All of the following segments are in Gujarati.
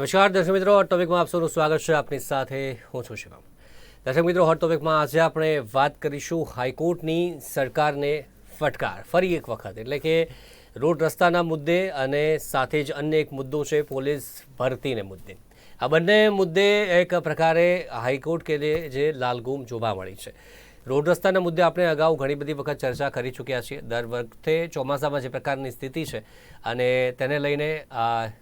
નમસ્કાર, દર્શક મિત્રો. હોટ ટોપિકમાં આપ સૌનું સ્વાગત છે. આપની સાથે હું છું શિવમ. દર્શક મિત્રો હોટ ટોપિકમાં આજે આપણે વાત કરીશું હાઈકોર્ટની સરકારને ફટકાર. ફરી એક વખત. એટલે કે રોડ રસ્તાના મુદ્દે અને સાથે જ અન્ય એક મુદ્દો છે, પોલીસ ભરતીને મુદ્દે. આ બંને મુદ્દે એક પ્રકારે હાઈકોર્ટ કે જે લાલગુમ જોવા મળી છે. રોડ રસ્તાના મુદ્દે આપણે અગાઉ ઘણી બધી વખત ચર્ચા કરી ચૂક્યા છીએ. દર વખતે ચોમાસામાં જે પ્રકારની સ્થિતિ છે અને તેને લઈને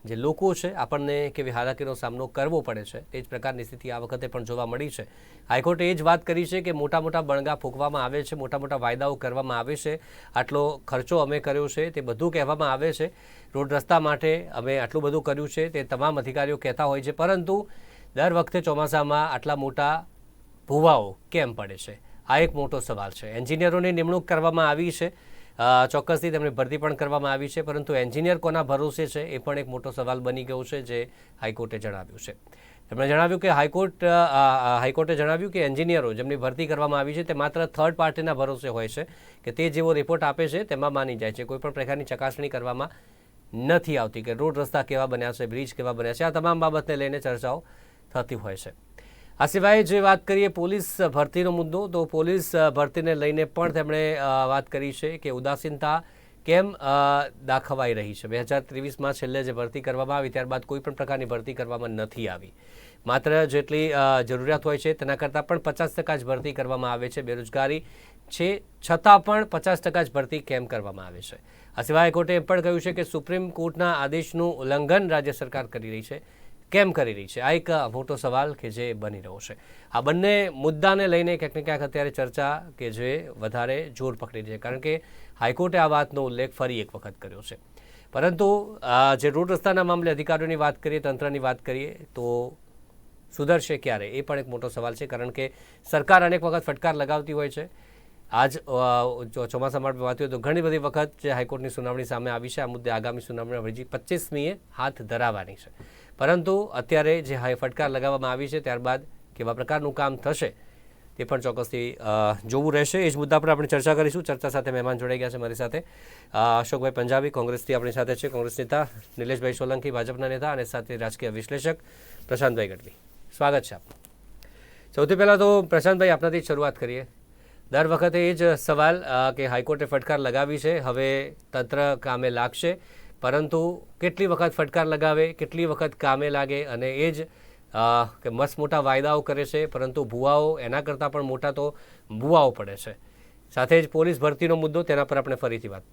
જે લોકો છે, આપણને કેવી હાલાકીનો સામનો કરવો પડે છે, તે જ પ્રકારની સ્થિતિ આ વખતે પણ જોવા મળી છે. હાઈકોર્ટે એ જ વાત કરી છે કે મોટા મોટા બણગા ફૂંકવામાં આવે છે મોટા મોટા વાયદાઓ કરવામાં આવે છે. આટલો ખર્ચો અમે કર્યો છે, તે બધું કહેવામાં આવે છે. રોડ રસ્તા માટે અમે આટલું બધું કર્યું છે, તે તમામ અધિકારીઓ કહેતા હોય છે. પરંતુ દર વખતે ચોમાસામાં આટલા મોટા ભૂવાઓ કેમ પડે છે? આ એક મોટો સવાલ છે. એન્જિનિયરોની નિમણૂક કરવામાં આવી છે. ચોક્કસથી તેમની ભરતી પણ કરવામાં આવી છે, પરંતુ એન્જિનિયર કોના ભરોસે છે એ પણ એક મોટો સવાલ બની ગયો છે જે હાઈકોર્ટે જણાવ્યું છે. તેમણે જણાવ્યું કે હાઈકોર્ટ હાઈકોર્ટે જણાવ્યું કે એન્જિનિયરો જેમની ભરતી કરવામાં આવી છે તે માત્ર થર્ડ પાર્ટીના ભરોસે હોય છે કે તે જેવો રિપોર્ટ આપે છે તેમાં માની જાય છે. કોઈપણ પ્રકારની ચકાસણી કરવામાં નથી આવતી કે રોડ રસ્તા કેવા બન્યા છે, બ્રિજ કેવા બન્યા છે, આ તમામ બાબતને લઈને ચર્ચાઓ થતી હોય છે. આ સિવાય જે વાત કરીએ પોલીસ ભરતીનો મુદ્દો, તો પોલીસ ભરતીને લઈને પણ તેમણે વાત કરી છે કે ઉદાસીનતા કેમ દાખવાઈ રહી છે. બે હજાર ત્રેવીસમાં છેલ્લે જે ભરતી કરવામાં આવી, ત્યારબાદ કોઈ પણ પ્રકારની ભરતી કરવામાં નથી આવી. માત્ર જેટલી જરૂરિયાત હોય છે તેના કરતાં પણ પચાસ ટકા જ ભરતી કરવામાં આવે છે બેરોજગારી છે, છતાં પણ પચાસ ટકા જ ભરતી કેમ કરવામાં આવે છે? આ સિવાય કોર્ટે એમ પણ કહ્યું છે કે સુપ્રીમ કોર્ટના આદેશનું ઉલ્લંઘન રાજ્ય સરકાર કરી રહી છે. કેમ કરી રહી છે? આ એક મોટો સવાલ કે જે બની રહ્યો છે. આ બંને મુદ્દાને લઈને ક્યાંક ને ક્યાંક અત્યારે ચર્ચા કે જે વધારે જોર પકડી રહી છે. કારણ કે હાઈકોર્ટે આ વાતનો ઉલ્લેખ ફરી એક વખત કર્યો છે. પરંતુ જે રોડ રસ્તાના મામલે અધિકારીઓની વાત કરીએ, તંત્રની વાત કરીએ, તો સુધરશે ક્યારે? એ પણ એક મોટો સવાલ છે, કારણ કે સરકાર અનેક વખત ફટકાર લગાવતી હોય છે. આજ ચોમાસા માટે વાત હોય તો ઘણી બધી વખત જે હાઈકોર્ટની સુનાવણી સામે આવી છે. આ મુદ્દે આગામી સુનાવણી હજી પચીસમીએ હાથ ધરાવવાની છે. પરંતુ અત્યારે જે હાઈ ફટકાર લગાવવામાં આવી છે, ત્યારબાદ કેવા પ્રકારનું કામ થશે તે પણ ચોક્કસથી જોવું રહેશે. એ જ મુદ્દા પર આપણે ચર્ચા કરીશું. ચર્ચા સાથે મહેમાન જોડાઈ ગયા છે મારી સાથે. અશોકભાઈ પંજાબી કોંગ્રેસથી આપણી સાથે છે. કોંગ્રેસ નેતા નિલેશભાઈ સોલંકી, ભાજપના નેતા અને સાથે રાજકીય વિશ્લેષક પ્રશાંતભાઈ ગઢવી. સ્વાગત છે આપનું. સૌથી પહેલાં તો પ્રશાંતભાઈ, આપનાથી શરૂઆત કરીએ. દર વખતે એ જ સવાલ કે હાઈકોર્ટે ફટકાર લગાવી છે. હવે તંત્ર કામે લાગશે. પરંતુ કેટલી વખત ફટકાર લગાવે, કેટલી વખત કામે લાગે અને એ જ કે મસ્ત મોટા વાયદાઓ કરે છે, પરંતુ ભુવાઓ એના કરતાં પણ મોટા તો ભુવાઓ પડે છે. સાથે જ પોલીસ ભરતીનો મુદ્દો, તેના પર આપણે ફરીથી વાત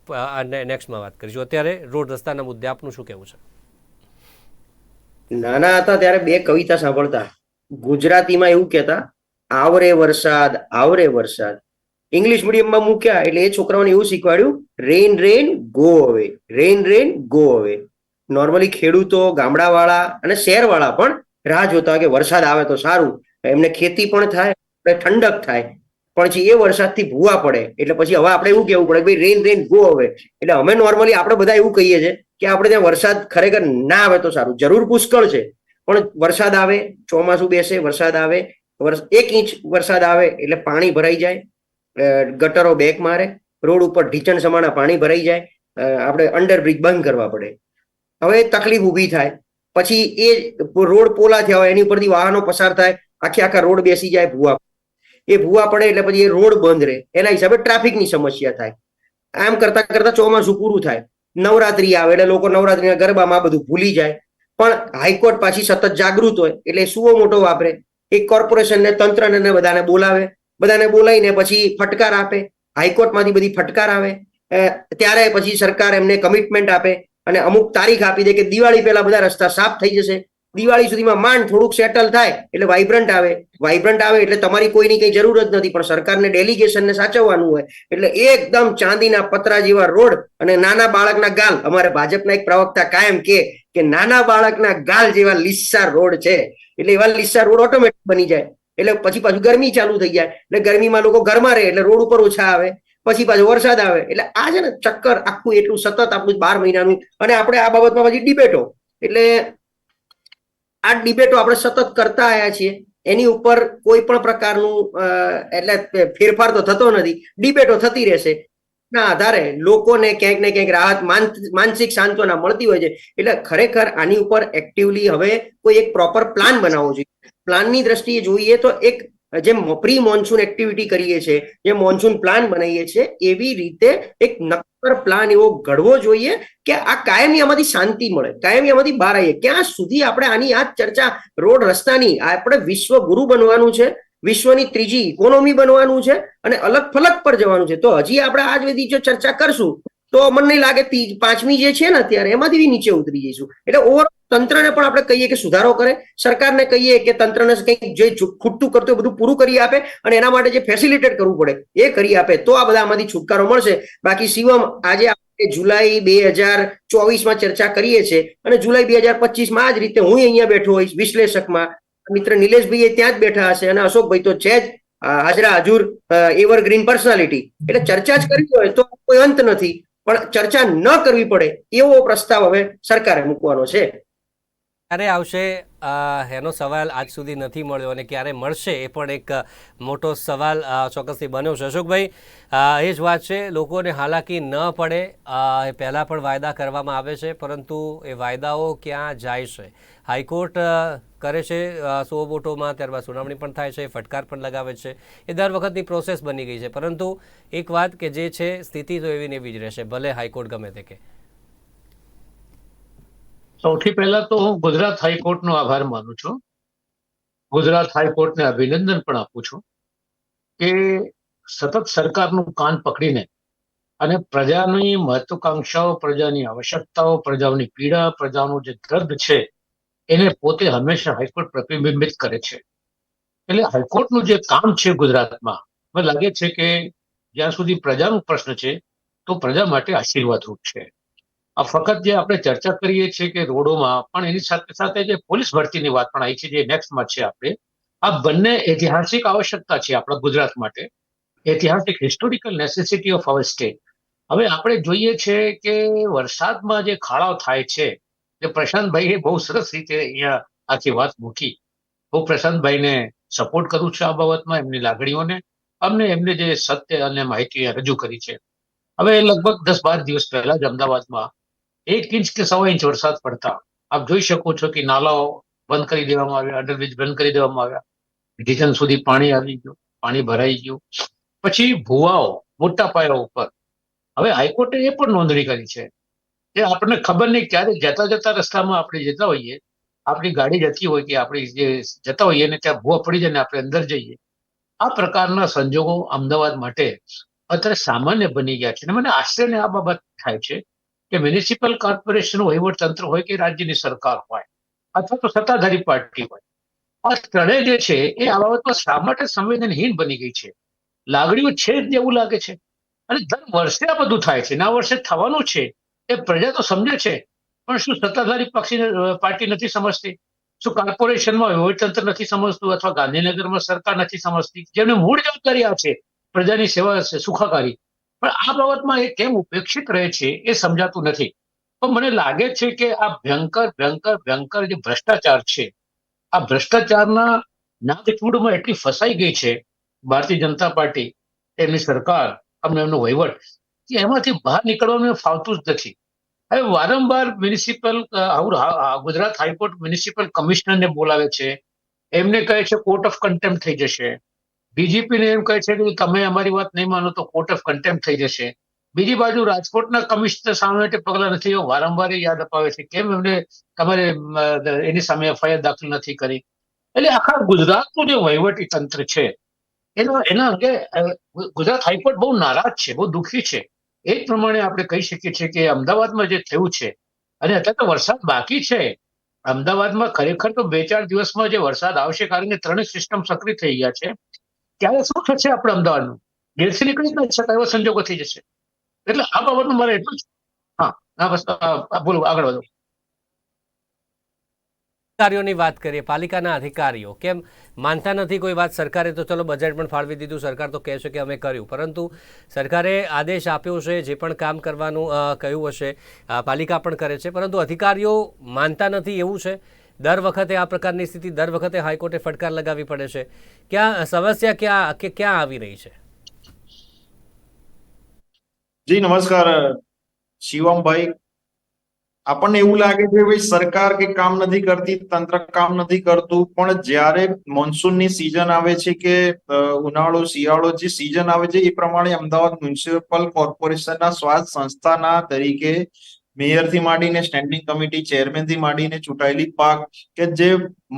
નેક્સ્ટમાં વાત કરીશું. અત્યારે રોડ રસ્તાના મુદ્દે આપનું શું કહેવું છે? નાના હતા ત્યારે બે કવિતા સાંભળતા. ગુજરાતીમાં એવું કહેતા, આવરે વરસાદ આવરે વરસાદ. ઇંગ્લિશ મીડિયમમાં મૂક્યા એટલે એ છોકરાઓને એવું શીખવાડ્યું, રેન રેન, ગો હવે, રેન રેન, ગો હવે. નોર્મલી ખેડૂતો, ગામડાવાળા અને શહેરવાળા પણ રાહ જોતા કે વરસાદ આવે તો સારું. એમને ખેતી પણ થાય ઠંડક થાય. પણ પછી એ વરસાદથી ભૂવા પડે, એટલે પછી હવે આપણે એવું કહેવું પડે ભાઈ, રેન રેન, ગો હવે. એટલે અમે નોર્મલી આપણે બધા એવું કહીએ છીએ કે આપણે ત્યાં વરસાદ ખરેખર ના આવે તો સારું. જરૂર પુષ્કળ છે. પણ વરસાદ આવે, ચોમાસું બેસે, વરસાદ આવે એક ઇંચ વરસાદ આવે, એટલે પાણી ભરાઈ જાય. ગટરો બેક મારે, રોડ ઉપર ઢીચણ સમાણા પાણી ભરાઈ જાય આપણે અંડરબ્રિજ બંધ કરવા પડે. હવે તકલીફ ઊભી થાય. પછી એ રોડ પોલા થયા હોય, એની ઉપરથી વાહનો પસાર થાય, આખે આખા રોડ બેસી જાય, ભૂવા એ ભૂવા પડે એટલે પછી એ રોડ બંધ રહે. એના હિસાબે ટ્રાફિકની સમસ્યા થાય. આમ કરતા કરતા ચોમાસું પૂરું થાય. નવરાત્રી આવે એટલે લોકો નવરાત્રીના ગરબામાં બધું ભૂલી જાય. પણ હાઈકોર્ટ પાછી સતત જાગૃત હોય, એટલે સુઓ મોટો વાપરે. એક કોર્પોરેશનને, તંત્રને બધાને બોલાવે. બધાને બોલાવીને પછી ફટકાર આપે, હાઈકોર્ટમાંથી બધી ફટકાર આવે ત્યારે પછી સરકાર એમને કમિટમેન્ટ આપે અને અમુક તારીખ આપી દે કે દિવાળી પહેલા બધા રસ્તા સાફ થઈ જશે. દિવાળી સુધીમાં માંડ થોડુંક સેટલ થાય એટલે વાઇબ્રન્ટ આવે. વાઇબ્રન્ટ આવે એટલે તમારી કોઈની કઈ જરૂર જ નથી, પણ સરકારને ડેલિગેશનને સાચવવાનું હોય એટલે એકદમ ચાંદીના પતરા જેવા રોડ અને નાના બાળકના ગાલ. અમારે ભાજપના એક પ્રવક્તા કાયમ કે કે નાના બાળકના ગાલ જેવા લીસ્સા રોડ છે. એટલે એવા લીસ્સા રોડ ઓટોમેટિક બની જાય. એટલે પછી પાછું ગરમી ચાલુ થઈ જાય. એટલે ગરમીમાં લોકો ઘરમાં રહે, એટલે રોડ ઉપર ઓછા આવે. પછી પાછો વરસાદ આવે. એટલે આ છે ને ચક્કર આખું એટલું સતત આપણું બાર મહિનાનું. અને આપણે આ બાબતમાં પછી ડિબેટો. એટલે આ ડિબેટો આપણે સતત કરતા આવ્યા છીએ. એની ઉપર કોઈ પણ પ્રકારનું એટલે ફેરફાર તો થતો નથી. ડિબેટો થતી રહેશે. ના આધારે લોકોને ક્યાંક ને ક્યાંક રાહત, માન- માનસિક સાંત્વના મળતી હોય છે. એટલે ખરેખર આની ઉપર એક્ટિવલી હવે કોઈ એક પ્રોપર પ્લાન બનાવવો જોઈએ. પ્લાનની દ્રષ્ટિએ જોઈએ તો એક જેમ પ્રી મોન્સૂન એક્ટિવિટી કરીએ છીએ, જે મોન્સૂન પ્લાન બનાવીએ છીએ, એવી રીતે એક નક્કર પ્લાન એવો ઘડવો જોઈએ કે આ કાયમી આમાંથી શાંતિ મળે, કાયમી આમાંથી બહાર આવીએ. ક્યાં સુધી આપણે આની આ ચર્ચા, રોડ રસ્તાની, આપણે વિશ્વ ગુરુ બનવાનું છે, વિશ્વની ત્રીજી ઇકોનોમી બનવાનું છે અને અલગ ફલક પર જવાનું છે. તો હજી આપણે આજ બધી જો ચર્ચા કરશું, તો મને નહીં લાગે પાંચમી જે છે ને અત્યારે, એમાંથી નીચે ઉતરી જઈશું. એટલે ઓવર તંત્રને પણ આપણે કહીએ કે સુધારો કરે. સરકારને કહીએ કે તંત્રને કંઈક જે ખૂટતું કરતું હોય બધું પૂરું કરી આપે અને એના માટે જે ફેસિલિટેટ કરવું પડે એ કરી આપે. તો આ બધા આમાંથી છુટકારો મળશે. બાકી શિવમ આજે આપણે જુલાઈ બે હજાર ચોવીસમાં ચર્ચા કરીએ છીએ અને જુલાઈ બે હજાર પચીસમાં આ જ રીતે હું અહીંયા બેઠો હોઈશ વિશ્લેષકમાં. મિત્ર નિલેશભાઈ એ ત્યાં જ બેઠા હશે અને અશોકભાઈ તો છે જ હાજરા હજુર એવરગ્રીન પર્સનાલિટી એટલે ચર્ચા જ કરવી હોય તો કોઈ અંત નથી. પણ ચર્ચા ન કરવી પડે એવો પ્રસ્તાવ હવે સરકારે મૂકવાનો છે. ક્યારે આવશે? એનો સવાલ આજ સુધી નથી મળ્યો અને ક્યારે મળશે એ પણ એક મોટો સવાલ ચોક્કસથી બન્યો છે. અશોકભાઈ એ જ વાત છે, લોકોને હાલાકી ન પડે એ પહેલાં પણ વાયદા કરવામાં આવે છે, પરંતુ એ વાયદાઓ ક્યાં જાય છે? હાઈકોર્ટ કરે છે સો વોટોમાં, ત્યારબાદ સુનાવણી પણ થાય છે, ફટકાર પણ લગાવે છે. એ દર વખતની પ્રોસેસ બની ગઈ છે. પરંતુ એક વાત કે જે છે, સ્થિતિ તો એવી ને એવી જ રહેશે, ભલે હાઈકોર્ટ ગમે તે કે સૌથી પહેલા તો હું ગુજરાત હાઈકોર્ટનો આભાર માનું છું. ગુજરાત હાઈકોર્ટને અભિનંદન પણ આપું છું કે સતત સરકારનું કાન પકડીને અને પ્રજાની મહત્વાકાંક્ષાઓ, પ્રજાની આવશ્યકતાઓ, પ્રજાની પીડા, પ્રજાનું જે દર્દ છે, એને પોતે હંમેશા હાઈકોર્ટ પ્રતિબિંબિત કરે છે. એટલે હાઈકોર્ટનું જે કામ છે ગુજરાતમાં, મને લાગે છે કે જ્યાં સુધી પ્રજાનો પ્રશ્ન છે, તો પ્રજા માટે આશીર્વાદરૂપ છે. આ ફક્ત જે આપણે ચર્ચા કરીએ છીએ કે રોડોમાં, પણ એની સાથે સાથે જે પોલીસ ભરતીની વાત પણ આવી છે, જે નેક્સ્ટમાં છે આપણે, આ બંને ઐતિહાસિક આવશ્યકતા છે આપણા ગુજરાત માટે. ઐતિહાસિક historical necessity of our state હવે આપણે જોઈએ છે કે વરસાદમાં જે ખાડાઓ થાય છે, જે પ્રશાંતભાઈએ બહુ સરસ રીતે અહીંયા આખી વાત મૂકી. હું પ્રશાંતભાઈને સપોર્ટ કરું છું આ બાબતમાં, એમની લાગણીઓને, અમને એમને જે સત્ય અને માહિતી રજૂ કરી છે. હવે લગભગ દસ બાર દિવસ પહેલા જ અમદાવાદમાં એક ઇંચ કે સવા ઇંચ વરસાદ પડતા. આપ જોઈ શકો છો કે નાલાઓ બંધ કરી દેવામાં આવ્યા અંડરબ્રિજ બંધ કરી દેવામાં આવ્યા. ડિઝન સુધી પાણી આવી ગયું, પાણી ભરાઈ ગયું. પછી ભુવાઓ મોટા પાયા ઉપર. હવે હાઈકોર્ટે એ પણ નોંધણી કરી છે કે આપણને ખબર નહીં ક્યારે જતા જતા રસ્તામાં આપણે જતા હોઈએ. આપણી ગાડી જતી હોય કે આપણે જે જતા હોઈએ ને ત્યાં ભૂવા પડી જાય ને આપણે અંદર જઈએ. આ પ્રકારના સંજોગો અમદાવાદ માટે અત્યારે સામાન્ય બની ગયા છે. અને મને આશ્ચર્ય આ બાબત થાય છે કે મ્યુનિસિપલ કોર્પોરેશન વહીવટ તંત્ર હોય કે રાજ્યની સરકાર હોય, અથવા તો સત્તાધારી પાર્ટી હોય. આ ત્રણેય જે છે, એ આ બાબતમાં શા માટે સંવેદનહીન બની ગઈ છે? લાગણીઓ છે જ એવું લાગે છે? અને દર વર્ષે આ બધું થાય છે. ના વર્ષે થવાનું છે. એ પ્રજા તો સમજે છે. પણ શું સત્તાધારી પક્ષી પાર્ટી નથી સમજતી? શું કોર્પોરેશનમાં વહીવટતંત્ર નથી સમજતું? અથવા ગાંધીનગરમાં સરકાર નથી સમજતી? જેમને મૂળ જવાબદારી આ છે, પ્રજાની સેવા સુખાકારી. પણ આ બાબતમાં એ કેમ ઉપેક્ષિત રહે છે એ સમજાતું નથી. પણ મને લાગે છે કે આ ભયંકર ભયંકર ભયંકર જે ભ્રષ્ટાચાર છે, આ ભ્રષ્ટાચારના નાગચૂડમાં એટલી ફસાઈ ગઈ છે ભારતીય જનતા પાર્ટી એમની સરકાર, અમને એમનો વહીવટ, કે એમાંથી બહાર નીકળવાનું ફાવતું જ નથી. હવે વારંવાર મ્યુનિસિપલ ગુજરાત હાઈકોર્ટ મ્યુનિસિપલ કમિશનરને બોલાવે છે. એમને કહે છે, કોર્ટ ઓફ કન્ટેમ્પ થઈ જશે. બીજેપી ને એમ કહે છે કે તમે અમારી વાત નહીં માનો તો કોર્ટ ઓફ કન્ટેમ્પ થઈ જશે. બીજી બાજુ રાજકોટના કમિશનર સામે માટે પગલા નથી લેવા. વારંવાર યાદ અપાવે છે કેમ એમને તમારે એની સામે એફઆઈઆર દાખલ નથી કરી. એટલે આખા ગુજરાતનું જે વહીવટી તંત્ર છે, એના એના અંગે ગુજરાત હાઈકોર્ટ બહુ નારાજ છે, બહુ દુઃખી છે. એ જ પ્રમાણે આપણે કહી શકીએ છીએ કે અમદાવાદમાં જે થયું છે, અને અત્યારે તો વરસાદ બાકી છે. અમદાવાદમાં ખરેખર તો બે ચાર દિવસમાં જે વરસાદ આવશે, કારણ કે ત્રણેય સિસ્ટમ સક્રિય થઈ ગયા છે. ત્યારે શું થશે આપણે અમદાવાદનું? ઘેરથી નીકળી જ નથી શકાય એવા સંજોગો થઈ જશે. એટલે આ બાબતનું મારે એટલું જ હા બસ બોલો, આગળ વધો. અધિકારીઓની વાત કરીએ, પાલિકાના અધિકારીઓ. કેમ? માનતા નથી કોઈ વાત. સરકારે તો ચલો બજેટ પણ ફાળવી દીધું. સરકાર તો કહે કે અમે કર્યું. પરંતુ સરકારે આદેશ આપ્યો છે, જે પણ કામ કરવાનું કહ્યું હશે પાલિકા પણ કરે છે. પરંતુ અધિકારીઓ માનતા નથી એવું છે. દર વખતે આ પ્રકારની સ્થિતિ દર વખતે હાઈકોર્ટે ફટકાર લગાવવી પડે છે. ક્યાં, સમસ્યા ક્યાં, કે ક્યાં આવી રહી છે? જી, નમસ્કાર, શિવમભાઈ. આપણને એવું લાગે છે ભાઈ સરકાર કે કામ નથી કરતી, તંત્ર કામ નથી કરતું, પણ જ્યારે મોન્સૂનની સિઝન આવે છે કે ઉનાળો, શિયાળો જે સિઝન આવે છે, એ પ્રમાણે અમદાવાદ મ્યુનિસિપલ કોર્પોરેશનના સ્વાસ્થ્ય સંસ્થાના તરીકે મેયરથી માંડીને સ્ટેન્ડિંગ કમિટી ચેરમેનથી માંડીને ચૂંટાયેલી પાક કે જે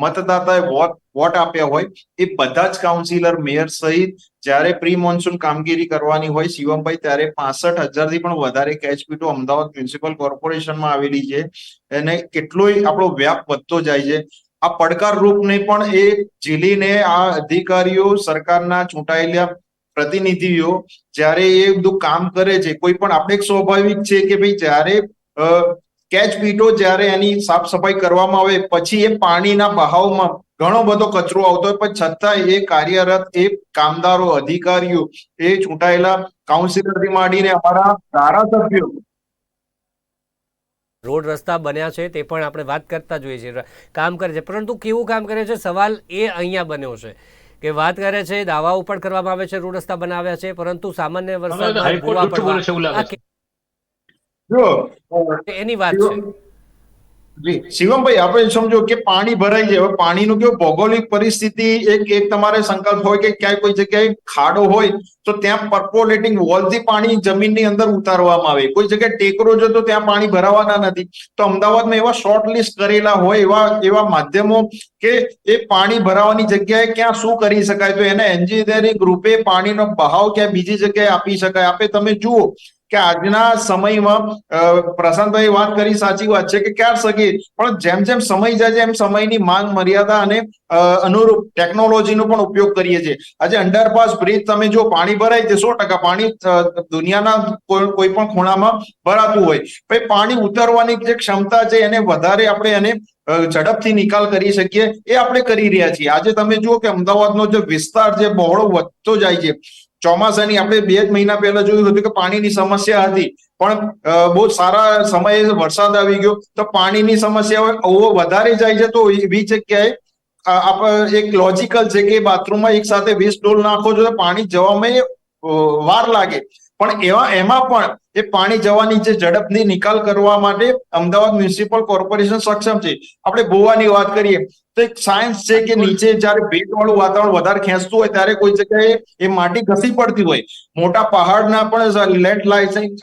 મતદાતાએ વોટ વોટ આપ્યા હોય, એ બધા જ કાઉન્સિલર મેયર સહિત જ્યારે પ્રી મોન્સૂન કામગીરી કરવાની હોય, શિવમભાઈ ત્યારે પાસઠ હજારથી પણ વધારે કેચપીટો અમદાવાદ મ્યુનિસિપલ કોર્પોરેશનમાં આવેલી છે. અને કેટલોય આપણો વ્યાપ વધતો જાય છે. આ પડકાર રૂપને પણ એ ઝીલીને આ અધિકારીઓ, સરકારના ચૂંટાયેલા પ્રતિનિધિઓ જ્યારે એ બધું કામ કરે છે, કોઈ પણ આપણે સ્વાભાવિક છે કે ભાઈ જ્યારે કેચ પીટો જ્યારે એની સાફ સફાઈ કરવામાં આવે પછી એ પાણીના બહાવમાં ઘણો બધો કચરો આવતો હોય પણ છતાં એ કાર્યરત એ કામદારો અધિકારીઓ એ ચૂંટાયેલા કાઉન્સિલરથી માંડીને અમારા ધારાસભ્યો. રોડ રસ્તા બન્યા છે તે પણ આપણે વાત કરતા જોઈએ છીએ કામ કરે છે. પરંતુ કેવું કામ કરે છે? સવાલ એ અહીંયા બન્યો છે કે વાત કરે છે દાવાઓ પણ કરવામાં આવે છે રોડ રસ્તા બનાવ્યા છે પરંતુ સામાન્ય વરસાદમાં જો એની વાત છે. શિવમભાઈ આપણે સમજો કે પાણી ભરાઈ જાય હવે પાણીનું કેવું ભૌગોલિક પરિસ્થિતિ એક એક તમારે સંકલ્પ હોય કે ક્યાંય કોઈ જગ્યાએ ખાડો હોય તો ત્યાં પરપોલેટિંગ વોલથી પાણી જમીનની અંદર ઉતારવામાં આવે. કોઈ જગ્યાએ ટેકરો છે તો ત્યાં પાણી ભરાવાના નથી. તો અમદાવાદમાં એવા શોર્ટ લિસ્ટ કરેલા હોય એવા એવા માધ્યમો કે એ પાણી ભરાવાની જગ્યાએ ક્યાં શું કરી શકાય? તો એને એન્જિનિયરિંગ રૂપે પાણીનો બહાવ ક્યાં બીજી જગ્યાએ આપી શકાય. આપે તમે જુઓ કે આજના સમયમાં પ્રશાંતભાઈ વાત કરી, સાચી વાત છે કે ક્યાં સગી પણ જેમ જેમ સમય જાય છે, એમ સમયની માંગ, મર્યાદા અને અનુરૂપ ટેકનોલોજીનો પણ ઉપયોગ કરીએ છીએ. આજે અંડરપાસ બ્રિજ તમે જો પાણી ભરાય છે, સો ટકા પાણી દુનિયાના કોઈ કોઈ પણ ખૂણામાં ભરાતું હોય. ભાઈ, પાણી ઉતરવાની જે ક્ષમતા છે, એને વધારે આપણે એને ઝડપથી નિકાલ કરી શકીએ, એ આપણે કરી રહ્યા છીએ. આજે તમે જુઓ કે અમદાવાદનો જે વિસ્તાર જે બહોળો વધતો જાય છે. ચોમાસાની આપણે બે જ મહિના પહેલા જોયું હતું કે પાણીની સમસ્યા હતી. પણ બહુ સારા સમયે વરસાદ આવી ગયો. તો પાણીની સમસ્યા ઓવો વધારે જાય છે તો એવી જગ્યાએ આપ એક લોજિકલ છે કે બાથરૂમમાં એક સાથે વીસ ડોલ નાખો છો પાણી જવામાં વાર લાગે. પણ એવા એમાં પણ એ પાણી જવાની જે ઝડપની નિકાલ કરવા માટે અમદાવાદ મ્યુનિસિપલ કોર્પોરેશન સક્ષમ છે. આપણે ગોવાની વાત કરીએ, તો એક સાયન્સ છે કે નીચે જ્યારે ભેજવાળું વાતાવરણ વધારે ખેંચતું હોય ત્યારે કોઈ જગ્યાએ એ માટી ઘસી પડતી હોય. મોટા પહાડના પણ લેન્ડ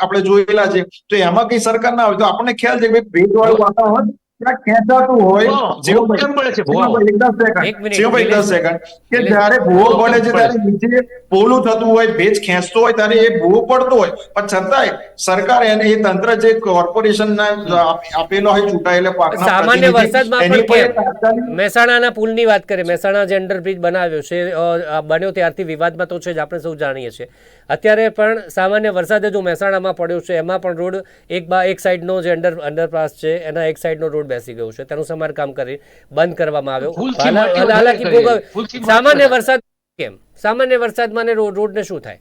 આપણે જોયેલા છે. તો એમાં કઈ સરકાર ના હોય તો આપણને ખ્યાલ છે કે ભેજ વાળું વાતાવરણ ખેંચાતું હોય જેવું કેમ પડે છે ભૂવો? દસ સેકન્ડ મિનિટ, શિવભાઈ, દસ નિલેશ- સેકન્ડ કે નિલેશ- ભૂવો ભૂવો પડે છે ત્યારે નીચે પોલું થતું હોય ભેજ ખેંચતો હોય ત્યારે એ ભૂવો પડતો હોય. પણ છતાંય સરકાર એને એ તંત્ર જે કોર્પોરેશનના આપ- આપેલો હોય ચૂંટાયેલા સામાન્ય વરસાદમાં પણ પર કેમ? તાત્કાલિક મહેસાણાના પુલની વાત કરીએ મહેસાણા જે અંડરબ્રિજ બનાવ્યો છે બન્યો ત્યારથી વિવાદમાં તો છે જ આપણે સૌ જાણીએ છીએ. અત્યારે પણ સામાન્ય વરસાદ જો મહેસાણામાં પડ્યો છે એમાં પણ રોડ એક બા એક સાઈડનો જે અંડર અંડરપાસ છે એના એક સાઈડનો રોડ બેસી ગયું છે. તેનું સમારકામ કરી બંધ કરવામાં આવ્યું. હાલાકી સામાન્ય વરસાદ કેમ? સામાન્ય વરસાદમાં ને રોડને શું થાય?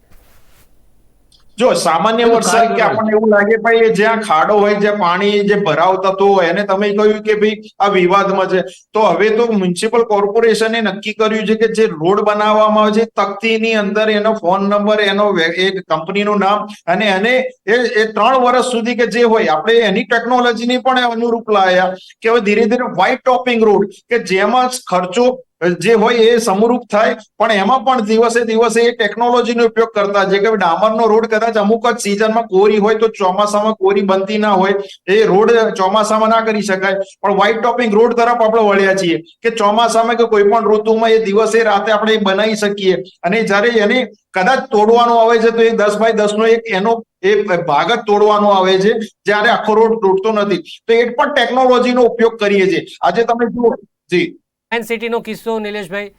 જો સામાન્ય વરસાદ કે આપણને એવું લાગે ભાઈ જ્યાં ખાડો હોય જ્યાં પાણી જે ભરાવ થતો હોય એને તમે કહ્યું કે ભાઈ આ વિવાદમાં છે. તો હવે તો મ્યુનિસિપલ કોર્પોરેશને નક્કી કર્યું છે કે જે રોડ બનાવવામાં આવે છે તકતીની અંદર એનો ફોન નંબર એનો એક એ કંપનીનું નામ અને એને એ એ ત્રણ વર્ષ સુધી કે જે હોય આપણે એની ટેકનોલોજીની પણ અનુરૂપ લાયા કે હવે ધીરે ધીરે વ્હાઇટ ટોપિંગ રોડ કે જેમાં ખર્ચો જે હોય એ સમરૂપ થાય, પણ એમાં પણ દિવસે દિવસે એ ટેકનોલોજીનો ઉપયોગ કરતા જે કે ડામરનો રોડ કદાચ અમુક જ સિઝનમાં કોરી હોય તો ચોમાસામાં કોરી બનતી ના હોય, એ રોડ ચોમાસામાં ના કરી શકાય. પણ વ્હાઇટ ટોપિંગ રોડ તરફ આપણે વળ્યા છીએ કે ચોમાસામાં કે કોઈ પણ ઋતુમાં એ દિવસે રાતે આપણે બનાવી શકીએ. અને જ્યારે એને કદાચ તોડવાનો આવે છે તો એ દસ બાય દસ નો એક એનો એ ભાગ જ તોડવાનો આવે છે, જ્યારે આખો રોડ તૂટતો નથી. તો એ પણ ટેકનોલોજીનો ઉપયોગ કરીએ છીએ. આજે તમે જુઓ. જી. સાયન્સ સિટીનો કિસ્સો નિલેશભાઈ.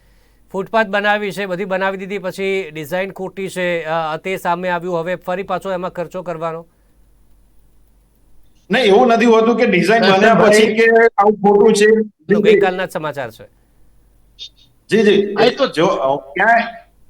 ફૂટપાથ બનાવી છે બધી બનાવી દીધી પછી ડિઝાઇન ખોટી છે તે સામે આવ્યું. હવે ફરી પાછો એમાં ખર્ચો કરવાનો. નહીં એવું નથી હોતું કે ડિઝાઇન બન્યા પછી કે આવું ખોટું છે. ગઈકાલના સમાચાર છે. જી જી. આ તો જો ક્યાંય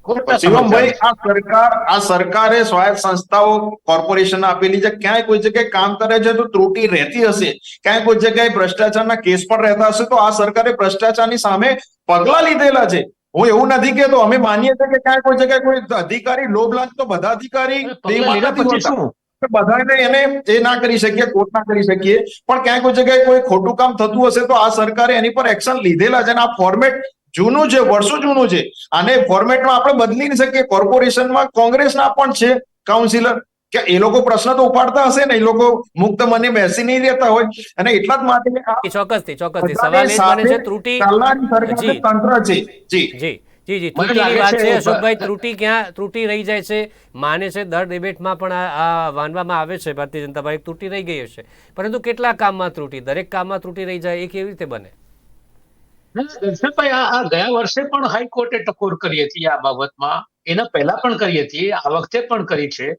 શિવમભાઈ. આ સરકાર આ સરકારે સ્વાયત્ત સંસ્થાઓ કોર્પોરેશન આપેલી છે. ક્યાંય કોઈ જગ્યાએ કામ કરે છે તો ત્રુટી રહેતી હશે. ક્યાંય કોઈ જગ્યાએ ભ્રષ્ટાચારના કેસ પણ રહેતા હશે તો આ સરકારે ભ્રષ્ટાચારની સામે પગલા લીધેલા છે. હું એવું નથી કેતો અમે માનીએ છીએ કે ક્યાંય કોઈ જગ્યાએ કોઈ અધિકારી લોભ લાંચ તો બધા અધિકારી બધાને એને એ ના કરી શકીએ કોર્ટ ના કરી શકીએ. પણ ક્યાંક કોઈ જગ્યાએ કોઈ ખોટું કામ થતું હશે તો આ સરકારે એની પર એક્શન લીધેલા છે અને આ ફોર્મેટ જૂનું છે વર્ષો જૂનું છે. અને ફોર્મેટમાં આપણે બદલી નહીં શકીએ. કોર્પોરેશનમાં કોંગ્રેસના પણ છે કાઉન્સિલર કે એ લોકો પ્રશ્ન તો ઉપાડતા હશે ને એ લોકો મુક્ત મને બેસી નહીં રહેતા હોય. અને એટલા જ માટે ચોક્કસથી ચોક્કસથી. સવાલ એ બને છે ત્રુટી. તંત્ર છે. જી. જી જી જી. ત્રુટીની વાત છે અશોકભાઈ ત્રુટી ક્યાં ત્રુટી રહી જાય છે. માને છે દર ડિબેટમાં પણ આ વાનવામાં આવે છે ભારતીય જનતા પાર્ટી. ત્રુટી રહી ગઈ હશે. પરંતુ કેટલા કામમાં ત્રુટી? દરેક કામમાં ત્રુટી રહી જાય એ કેવી રીતે બને? દર્શનભાઈ આ ગયા વર્ષે પણ હાઈકોર્ટે ટકોર કરી હતી આ બાબતમાં. એના પહેલા પણ કરી હતી, આ વખતે પણ કરી છે.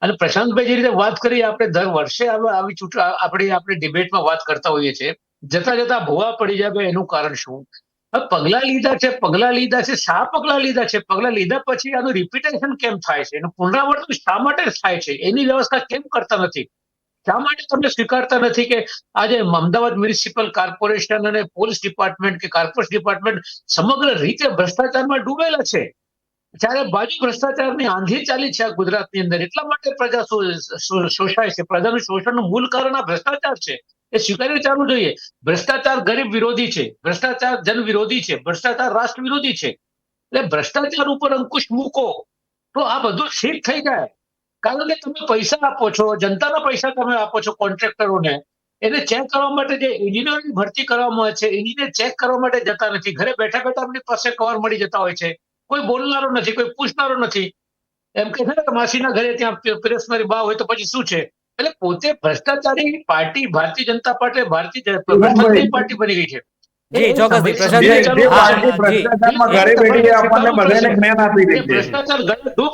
અને પ્રશાંતભાઈ જે રીતે વાત કરી, આપણે દર વર્ષે આવા- ચૂંટણી આપણે આપણે ડિબેટમાં વાત કરતા હોઈએ છીએ. જતા જતા ભૂવા પડી જાય એનું કારણ શું? પગલા લીધા છે, પગલા લીધા છે, શા પગલા લીધા છે? પગલા લીધા પછી આનું રિપીટેશન કેમ થાય છે? એનું પુનરાવર્તન શા માટે થાય છે? એની વ્યવસ્થા કેમ કરતા નથી? શા માટે તમે સ્વીકારતા નથી કે આજે અમદાવાદ મ્યુનિસિપલ કોર્પોરેશન અને પોલીસ ડિપાર્ટમેન્ટ કે કોર્પોરેશન ડિપાર્ટમેન્ટ સમગ્ર રીતે ભ્રષ્ટાચારમાં ડૂબેલા છે? ચારે બાજુ ભ્રષ્ટાચારની આંધી ચાલી છે ગુજરાતની અંદર, એટલા માટે પ્રજા શોષાય છે? પ્રજાનું શોષણનું મૂળ કારણ આ ભ્રષ્ટાચાર છે. એ સ્વીકારી વિચારવું જોઈએ. ભ્રષ્ટાચાર ગરીબ વિરોધી છે. ભ્રષ્ટાચાર જન વિરોધી છે. ભ્રષ્ટાચાર રાષ્ટ્ર વિરોધી છે. એટલે ભ્રષ્ટાચાર ઉપર અંકુશ મૂકો. તો આ બધું ઠીક થઈ જાય. કારણ કે તમે પૈસા આપો છો જનતાના પૈસા તમે આપો છો કોન્ટ્રાક્ટરોને એને ચેક કરવા માટે જે એન્જિનિયરની ભરતી કરવામાં આવે છે એન્જિનિયર ચેક કરવા માટે જતા નથી. ઘરે બેઠા બેઠા એમની પાસે કવર મળી જતા હોય છે. કોઈ બોલનારો નથી કોઈ પૂછનારો નથી. એમ કે છે ને કે માસીના ઘરે ત્યાં પ્રેસનરી પીરસનારી બા હોય તો પછી શું છે? એટલે પોતે ભ્રષ્ટાચારી પાર્ટી ભારતીય જનતા પાર્ટી ભારતીય પાર્ટી બની ગઈ છે. જી, ચોક્કસથી. એ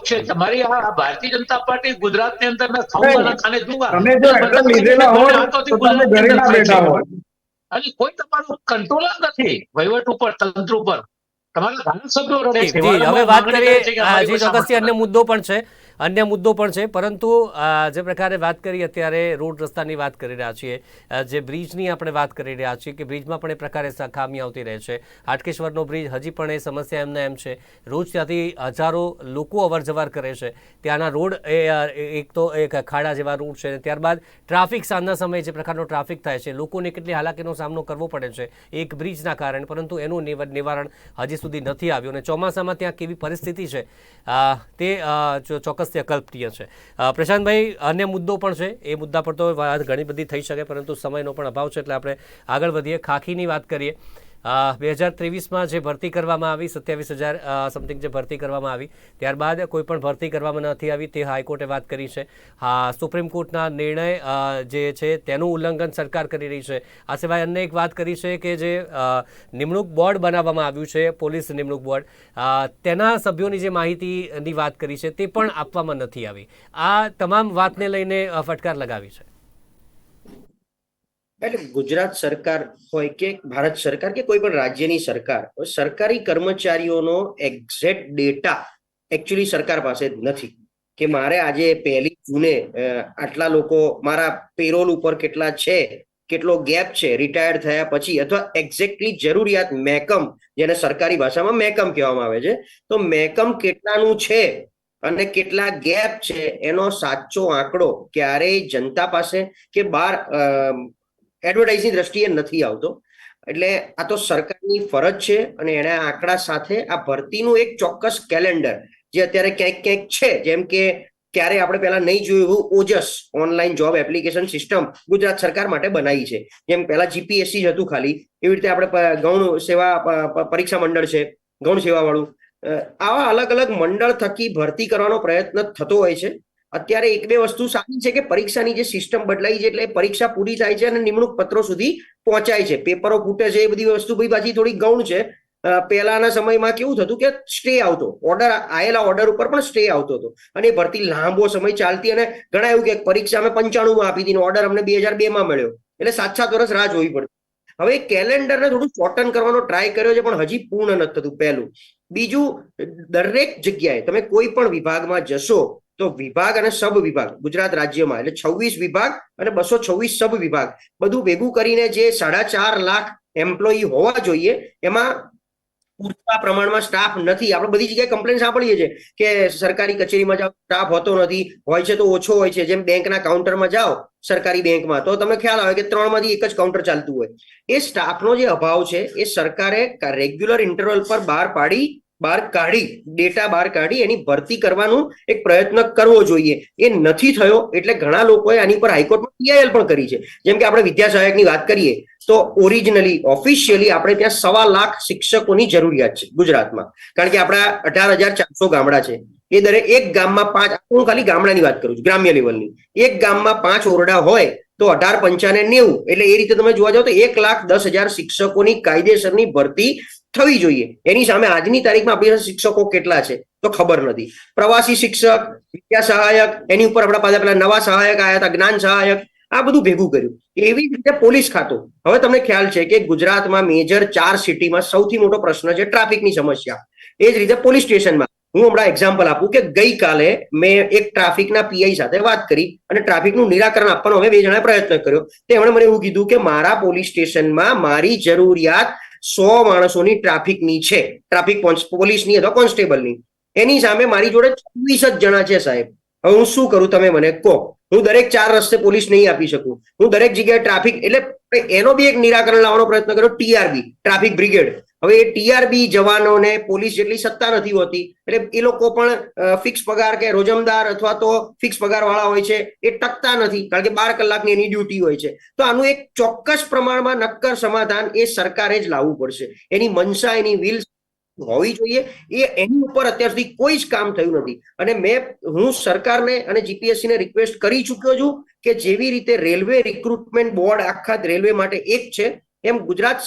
છે. તમારી આ આ ભારતીય જનતા પાર્ટી ગુજરાતની અંદર ના ખાઉંગા ખાને દૂંગા તમે જો એક્શન લીધેલા હોય તો તમે ઘરે ના બેઠા હોય અને કોઈ તમારું કંટ્રોલ જ નથી. વહીવટ ઉપર તંત્ર ઉપર. તમારા ધારાસભ્યો રડે છે. હવે વાત કરીએ. છે કે જી ચોક્કસથી અન્ય મુદ્દો પણ છે. અન્ય મુદ્દો પણ છે. પરંતુ જે પ્રકારે વાત કરી અત્યારે રોડ રસ્તાની વાત કરી રહ્યા છીએ જે બ્રિજની આપણે વાત કરી રહ્યા છીએ કે બ્રિજમાં પણ એ પ્રકારે ખામી આવતી રહે છે. હાટકેશ્વરનો બ્રિજ હજી પણ એ સમસ્યા એમને એમ છે. રોજ ત્યાંથી હજારો લોકો અવર કરે છે. ત્યાંના રોડ એ એક તો એક ખાડા જેવા રોડ છે ત્યારબાદ ટ્રાફિક સાંજના સમયે જે પ્રકારનો ટ્રાફિક થાય છે લોકોને કેટલી હાલાકીનો સામનો કરવો પડે છે એક બ્રિજના કારણે. પરંતુ એનું નિવ- નિવારણ હજી સુધી નથી આવ્યું અને ચોમાસામાં ત્યાં કેવી પરિસ્થિતિ છે તે અ, ચોક્કસથી અકલ્પનીય છે. પ્રશાંતભાઈ, અન્ય મુદ્દો પણ છે. એ મુદ્દા પર તો વાત ઘણી બધી થઈ શકે, પરંતુ સમયનો પણ અભાવ છે, એટલે આપણે આગળ વધીએ. ખાખીની વાત કરીએ. બે હજાર ત્રેવીસમાં જે ભરતી કરવામાં આવી, સત્યાવીસ હજાર સમથિંગ જે ભરતી કરવામાં આવી, ત્યારબાદ કોઈ પણ ભરતી કરવામાં નથી આવી તે હાઈકોર્ટે વાત કરી છે. હા, સુપ્રીમ કોર્ટના નિર્ણય જે છે તેનું ઉલ્લંઘન સરકાર કરી રહી છે. આ સિવાય અન્ય એક વાત કરી છે કે જે નિમણૂક બોર્ડ બનાવવામાં આવ્યું છે, પોલીસ નિમણૂક બોર્ડ. તેના સભ્યોની જે માહિતીની વાત કરી છે તે પણ આપવામાં નથી આવી. આ તમામ વાતને લઈને ફટકાર લગાવી છે. એટલે ગુજરાત સરકાર હોય કે ભારત સરકાર કે કોઈ પણ રાજ્યની સરકાર સરકારી કર્મચારીઓનો એક્ઝેક્ટ ડેટા એકચ્યુઅલી સરકાર પાસે નથી. કે મારે આજે પહેલી જૂને આટલા લોકો, મારા પેરોલ ઉપર કેટલા છે, કેટલો ગેપ છે રિટાયર્ડ થયા પછી અથવા એક્ઝેક્ટલી જરૂરિયાત મેકમ જેને સરકારી ભાષામાં મેકમ કહેવામાં આવે છે, તો મેકમ કેટલાનું છે અને કેટલા ગેપ છે, એનો સાચો આંકડો ક્યારેય જનતા પાસે કે બાર એડવર્ટાઇઝની દ્રષ્ટિએ નથી આવતો. એટલે આ તો સરકારની ફરજ છે અને એના આંકડા સાથે આ ભરતીનું એક ચોક્કસ કેલેન્ડર જે અત્યારે ક્યાંક ક્યાંક છે જેમ કે ક્યારે આપણે પહેલા નહીં જોયું એવું OJAS online job application system Gujarat સરકાર માટે બનાવી છે. જેમ પહેલા જીપીએસસી જ હતું ખાલી. એવી રીતે આપણે ગૌણ સેવા પરીક્ષા મંડળ છે ગૌણ સેવા વાળું અ, આવા અલગ અલગ મંડળ થકી ભરતી કરવાનો પ્રયત્ન થતો હોય છે. અત્યારે એક બે વસ્તુ સારી છે કે પરીક્ષાની જે સિસ્ટમ બદલાઈ છે એટલે પરીક્ષા પૂરી થાય છે અને નિમણૂક પત્રો સુધી પહોંચાય છે. પેપરો ફૂટે છે, એ બધી વસ્તુ ભાઈ પાછી થોડી ગૌણ છે. પહેલાના સમયમાં કેવું થતું કે સ્ટે આવતો. ઓર્ડર આયેલા ઓર્ડર ઉપર પણ સ્ટે આવતો હતો. અને ભરતી લાંબો સમય ચાલતી અને ઘણા એવું કે પરીક્ષા અમે પંચાણું માં આપી હતી ઓર્ડર અમને બે હજાર બે માં મળ્યો. એટલે સાત સાત વર્ષ રાહ જોવી પડતી હવે કેલેન્ડરને થોડું શોર્ટન કરવાનો ટ્રાય કર્યો છે, પણ હજી પૂર્ણ નથી થતું પહેલું. બીજું, દરેક જગ્યાએ તમે કોઈ પણ વિભાગમાં જશો તો વિભાગ અને સબ વિભાગ ગુજરાત રાજ્યમાં એટલે છવ્વીસ વિભાગ અને બસો છવ્વીસ સબ વિભાગ બધું ભેગું કરીને જે સાડા ચાર લાખ એમ્પ્લોયી હોવા જોઈએ, એમાં પૂરતા પ્રમાણમાં સ્ટાફ નથી. આપણે બધી જગ્યાએ કમ્પ્લેન સાંભળીએ છીએ કે સરકારી કચેરીમાં જાઓ સ્ટાફ હોતો નથી, હોય છે તો ઓછો હોય છે. જેમ બેંકના કાઉન્ટરમાં જાઓ, સરકારી બેંકમાં, તો તમને ખ્યાલ આવે કે ત્રણમાંથી એક જ કાઉન્ટર ચાલતું હોય. એ સ્ટાફનો જે અભાવ છે, એ સરકારે રેગ્યુલર ઇન્ટરવલ પર બહાર પાડી બહાર કાઢી, ડેટા બહાર કાઢી એની ભરતી કરવાનું એક પ્રયત્ન કરવો જોઈએ. એ નથી થયો એટલે ઘણા લોકોએ આની પર હાઈકોર્ટમાં પીઆઈએલ પણ કરી છે. જેમ કે આપણે વિદ્યા સહાયકની વાત કરીએ, તો ઓરિજિનલી ઓફિશિયલી આપણે ત્યાં સવા લાખ શિક્ષકોની જરૂરિયાત છે ગુજરાતમાં. કારણ કે આપણા અઢાર હજાર ચારસો ગામડા છે. એ દરેક એક ગામમાં પાંચ, હું ખાલી ગામડાની વાત કરું છું, ગ્રામ્ય લેવલની એક ગામમાં પાંચ ઓરડા હોય, તો અઢાર પંચાને નેવું. એટલે એ રીતે તમે જોવા જાઓ તો એક લાખ દસ હજાર શિક્ષકોની કાયદેસરની ભરતી થવી જોઈએ. એની સામે આજની તારીખમાં આપણી શિક્ષકો કેટલા છે તો ખબર નથી. પ્રવાસી શિક્ષક, વિદ્યા સહાયક, એની ઉપર આપણા પાસે પેલા નવા સહાયક આવ્યા હતા, જ્ઞાન સહાયક, આ બધું ભેગું કર્યું. એવી રીતે પોલીસ ખાતું. હવે તમને ખ્યાલ છે કે ગુજરાતમાં મેજર ચાર સિટીમાં સૌથી મોટો પ્રશ્ન છે ટ્રાફિકની સમસ્યા. એ જ રીતે પોલીસ સ્ટેશનમાં હું હમણાં એક્ઝામ્પલ આપું કે ગઈકાલે મેં એક ટ્રાફિકના પીઆઈ સાથે વાત કરી અને ટ્રાફિકનું નિરાકરણ આપવાનો અમે બે જણા પ્રયત્ન કર્યો. તેમણે મને એવું કીધું કે મારા પોલીસ સ્ટેશનમાં મારી જરૂરિયાત સો માણસોની ટ્રાફિકની છે. ટ્રાફિક પોલીસની અથવા કોન્સ્ટેબલની એની સામે મારી જોડે ચોવીસ જ જણા છે સાહેબ. હવે હું શું કરું તમે મને કહો. હું દરેક ચાર રસ્તે પોલીસ નહીં આપી શકું. હું દરેક જગ્યાએ ટ્રાફિક એટલે એનો બી એક નિરાકરણ લાવવાનો પ્રયત્ન કર્યો. ટીઆરબી ટ્રાફિક બ્રિગેડ હવે એ ટીઆરબી જવાનોને પોલીસ જેટલી સત્તા નથી હોતી, એટલે એ લોકો પણ ફિક્સ પગાર કે રોજમદાર અથવા તો ફિક્સ પગાર વાળા હોય છે, એ ટકતા નથી, કારણ કે બાર કલાકની એની ડ્યુટી હોય છે. તો આનું એક ચોક્કસ પ્રમાણમાં નક્કર સમાધાન એ સરકારે જ લાવવું પડશે. એની મનસા એની વિલ હોવી જોઈએ, એ એની ઉપર અત્યાર સુધી કોઈ જ કામ થયું નથી. અને મેં, હું સરકારને અને જીપીએસસી ને રિક્વેસ્ટ કરી ચૂક્યો છું કે જેવી રીતે રેલવે રિક્રુટમેન્ટ બોર્ડ આખા રેલવે માટે એક છે એમ ગુજરાત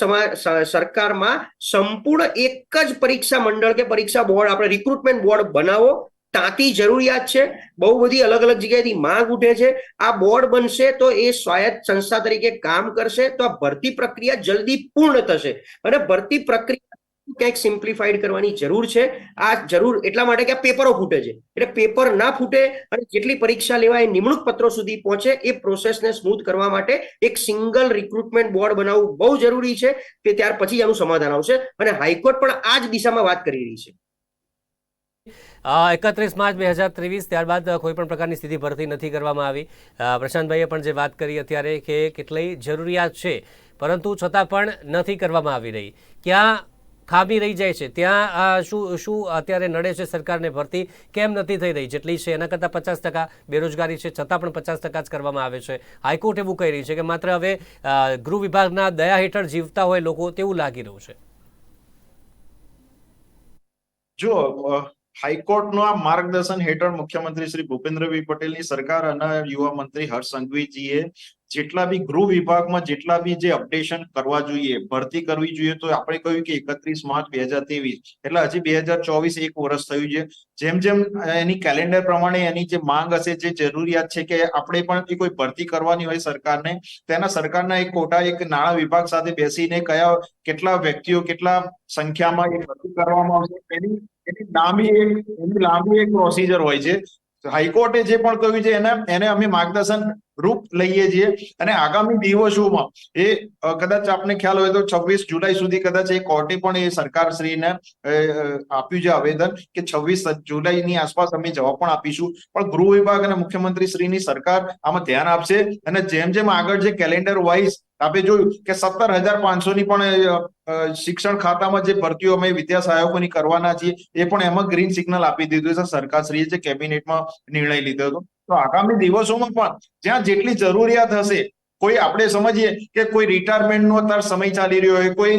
સરકારમાં સંપૂર્ણ એક જ પરીક્ષા મંડળ કે પરીક્ષા બોર્ડ, આપણે રિક્રુટમેન્ટ બોર્ડ બનાવો, તાતી જરૂરિયાત છે, બહુ બધી અલગ અલગ જગ્યાએથી માંગ ઉઠે છે. આ બોર્ડ બનશે તો એ સ્વાયત્ત સંસ્થા તરીકે કામ કરશે, તો આ ભરતી પ્રક્રિયા જલ્દી પૂર્ણ થશે. અને ભરતી પ્રક્રિયા ક્યાંક સિમ્પ્લિફાઈડ કરવાની જરૂર છે. આ જરૂર એટલા માટે કે પેપરો ફૂટે છે. એટલે પેપર ના ફૂટે અને જેટલી પરીક્ષા લેવાય નિમણૂક પત્રો સુધી પહોંચે એ પ્રોસેસને સ્મૂથ કરવા માટે એક સિંગલ રિક્રુટમેન્ટ બોર્ડ બનાવવું બહુ જરૂરી છે કે ત્યાર પછી આનું સમાધાન આવશે. અને હાઈકોર્ટ પણ આ જ દિશામાં વાત કરી રહી છે. એકત્રીસ માર્ચ બે હજાર ત્રેવીસ ત્યારબાદ કોઈ પણ પ્રકારની સ્થિતિ ભરતી નથી કરવામાં આવી. પ્રશાંતભાઈએ પણ જે વાત કરી અત્યારે કે કેટલી જરૂરિયાત છે, પરંતુ છતાં પણ નથી કરવામાં આવી રહી. ક્યાં ખામી રહી જાય છે. ત્યાં શું શું અત્યારે નડે છે સરકારને ભરતી? કેમ નથી થઈ રહી? જેટલી છે, એના કરતાં પચાસ ટકા બેરોજગારી છે, છતાં પણ પચાસ ટકા જ કરવામાં આવે છે. હાઈકોર્ટ એવું કહી રહી છે કે માત્ર હવે ગૃહ વિભાગના દયા હેઠળ જીવતા હોય લોકો તેવું લાગી રહ્યું છે. જો હાઈકોર્ટનું આ માર્ગદર્શન હેઠળ મુખ્યમંત્રી શ્રી ભૂપેન્દ્રભાઈ પટેલની સરકાર અને યુવા મંત્રી હર્ષ સંઘવીજીએ જેટલા બી ગૃહ વિભાગમાં જેટલા બી જે અપડેશન કરવા જોઈએ, ભરતી કરવી જોઈએ, તો આપણે કહ્યું કે એકત્રીસ માર્ચ બે હજાર ત્રેવીસ. એટલે હજી બે હજાર ચોવીસ એક વર્ષ થયું છે. જેમ જેમ એની કેલેન્ડર પ્રમાણે એની જે માંગ હશે, જે જરૂરિયાત છે કે આપણે પણ કોઈ ભરતી કરવાની હોય સરકારને, તેના સરકારના એક કોટા એક નાણાં વિભાગ સાથે બેસીને કયા કેટલા વ્યક્તિઓ કેટલા સંખ્યામાં એ ભરતી કરવામાં આવશે, એની એની લાંબી એક, એની લાંબી એક પ્રોસિજર હોય છે. હાઈકોર્ટે જે પણ કહ્યું છે, એને એને અમે માર્ગદર્શન રૂપ લઈએ છીએ અને આગામી દિવસોમાં એ કદાચ આપને ખ્યાલ હોય તો છવ્વીસ જુલાઈ સુધી કદાચ એ કોર્ટે પણ એ સરકારશ્રીને આપ્યું છે આવેદન કે છવ્વીસ જુલાઈની આસપાસ અમે જવાબ પણ આપીશું. પણ ગૃહ વિભાગ અને મુખ્યમંત્રી શ્રીની સરકાર આમાં ધ્યાન આપશે અને જેમ જેમ આગળ જે કેલેન્ડર વાઇઝ આપણે જોયું કે સત્તર હજાર પાંચસો ની પણ શિક્ષણ ખાતામાં જે ભરતીઓ અમે વિદ્યા સહાયકોની કરવાના છીએ એ પણ એમાં ગ્રીન સિગ્નલ આપી દીધું છે. સરકારશ્રીએ જે કેબિનેટમાં નિર્ણય લીધો હતો. તો આગામી દિવસોમાં પણ જ્યાં જેટલી જરૂરિયાત હશે કોઈ આપણે સમજીએ કે કોઈ રિટાયરમેન્ટનો અત્યારે સમય ચાલી રહ્યો હોય કોઈ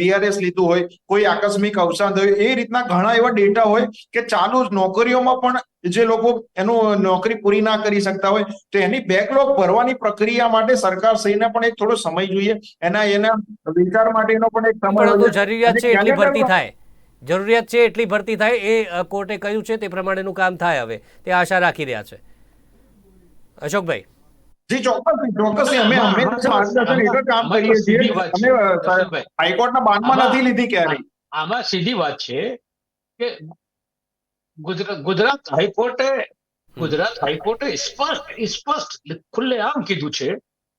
વીઆરએસ લીધું હોય કોઈ આકસ્મિક અવસાન થયું એ રીતના ઘણા એવા ડેટા હોય કે ચાલુ નોકરીઓમાં પણ જે લોકો એનું નોકરી પૂરી ના કરી શકતા હોય તો એની બેકલોગ ભરવાની પ્રક્રિયા માટે સરકાર શ્રીને પણ એક થોડો સમય જોઈએ. એના એના વિચાર માટેનો પણ એક સમય જરૂરિયાત છે એટલી ભરતી થાય. જરૂરિયાત છે એટલી ભરતી થાય એ કોર્ટે કહ્યું છે તે પ્રમાણેનું કામ થાય હવે. તે આશા રાખી રહ્યા છે. અશોકભાઈ. જી ચોક્કસ ચોક્કસ અમે અમે માર્ગદર્શન હેઠળ કામ કરીએ છીએ. અમે હાઈકોર્ટના બાનમાં નથી લીધી ક્યારેય. આમાં સીધી વાત છે કે ગુજરાત હાઈકોર્ટે ગુજરાત હાઈકોર્ટે સ્પષ્ટ સ્પષ્ટ ખુલ્લેઆમ કીધું છે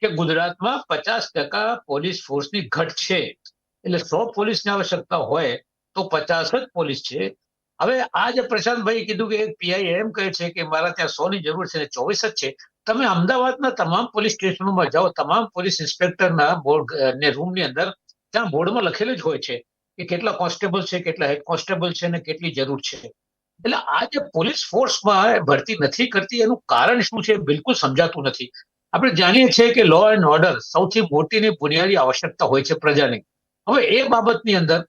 કે ગુજરાતમાં પચાસ ટકા પોલીસ ફોર્સની ઘટ છે. એટલે સો પોલીસની આવશ્યકતા હોય તો પચાસ જ પોલીસ છે. હવે આ જે પ્રશાંતભાઈ કીધું કે પીઆઈ એમ કહે છે કે મારા ત્યાં સો ની જરૂર છે ચોવીસ જ છે. તમે અમદાવાદના તમામ પોલીસ સ્ટેશનોમાં જાઓ, તમામ પોલીસ ઇન્સ્પેક્ટરના બોર્ડ ને રૂમની અંદર, ત્યાં બોર્ડમાં લખેલું જ હોય છે કે કેટલા કોન્સ્ટેબલ છે, કેટલા હેડ કોન્સ્ટેબલ છે ને કેટલી જરૂર છે. એટલે આ જે પોલીસ ફોર્સમાં ભરતી નથી કરતી, એનું કારણ શું છે બિલકુલ સમજાતું નથી. આપણે જાણીએ છીએ કે લો એન્ડ ઓર્ડર સૌથી મોટી ને બુનિયાદી આવશ્યકતા હોય છે પ્રજાની. હવે એ બાબતની અંદર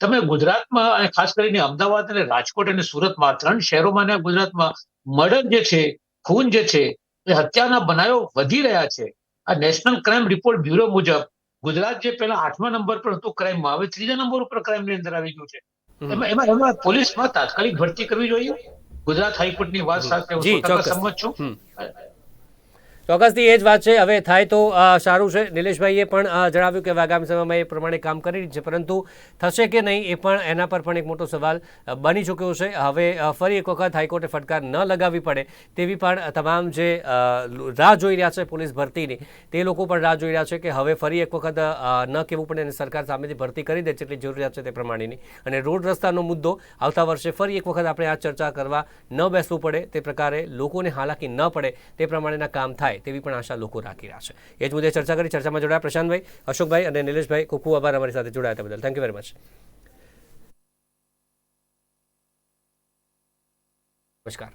તમે ગુજરાતમાં અને ખાસ કરીને અમદાવાદ અને રાજકોટ અને સુરતમાં ત્રણ શહેરોમાં ગુજરાતમાં મર્ડર જે છે, ખૂન જે છે એ હત્યાના બનાવો વધી રહ્યા છે. આ નેશનલ ક્રાઇમ રિપોર્ટ બ્યુરો મુજબ ગુજરાત જે પહેલા આઠમા નંબર પર હતું ક્રાઇમમાં હવે ત્રીજા નંબર ઉપર ક્રાઇમની અંદર આવી ગયું છે. એમાં એમાં એમાં પોલીસમાં તાત્કાલિક ભરતી કરવી જોઈએ. ગુજરાત હાઈકોર્ટની વાત સાથે સંમત છું. ચોક્કસથી એ જ વાત છે. હવે થાય તો સારું છે. નિલેશભાઈએ પણ જણાવ્યું કે આગામી સમયમાં એ પ્રમાણે કામ કરી છે. પરંતુ થશે કે નહીં એ પણ એના પર પણ એક મોટો સવાલ બની ચૂક્યો છે. હવે ફરી એક વખત હાઈકોર્ટે ફટકાર ન લગાવવી પડે તેવી પણ તમામ જે રાહ જોઈ રહ્યા છે પોલીસ ભરતીની, તે લોકો પણ રાહ જોઈ રહ્યા છે કે હવે ફરી એક વખત ન કહેવું પડે અને સરકાર સામેથી ભરતી કરી દે જેટલી જરૂરિયાત છે તે પ્રમાણેની. અને રોડ રસ્તાનો મુદ્દો, આવતા વર્ષે ફરી એક વખત આપણે આ ચર્ચા કરવા ન બેસવું પડે. તે પ્રકારે લોકોને હાલાકી ન પડે તે પ્રમાણેના કામ થાય. તેવી પણ આશા લોકો રાખી રહ્યા છે. એ જ મુદ્દે ચર્ચા કરી ચર્ચામાં જોડાયા પ્રશાંતભાઈ, અશોકભાઈ અને નિલેશભાઈ ખૂબ ખૂબ આભાર અમારી સાથે જોડાયા બદલ. થેન્ક યુ વેરી મચ નમસ્કાર.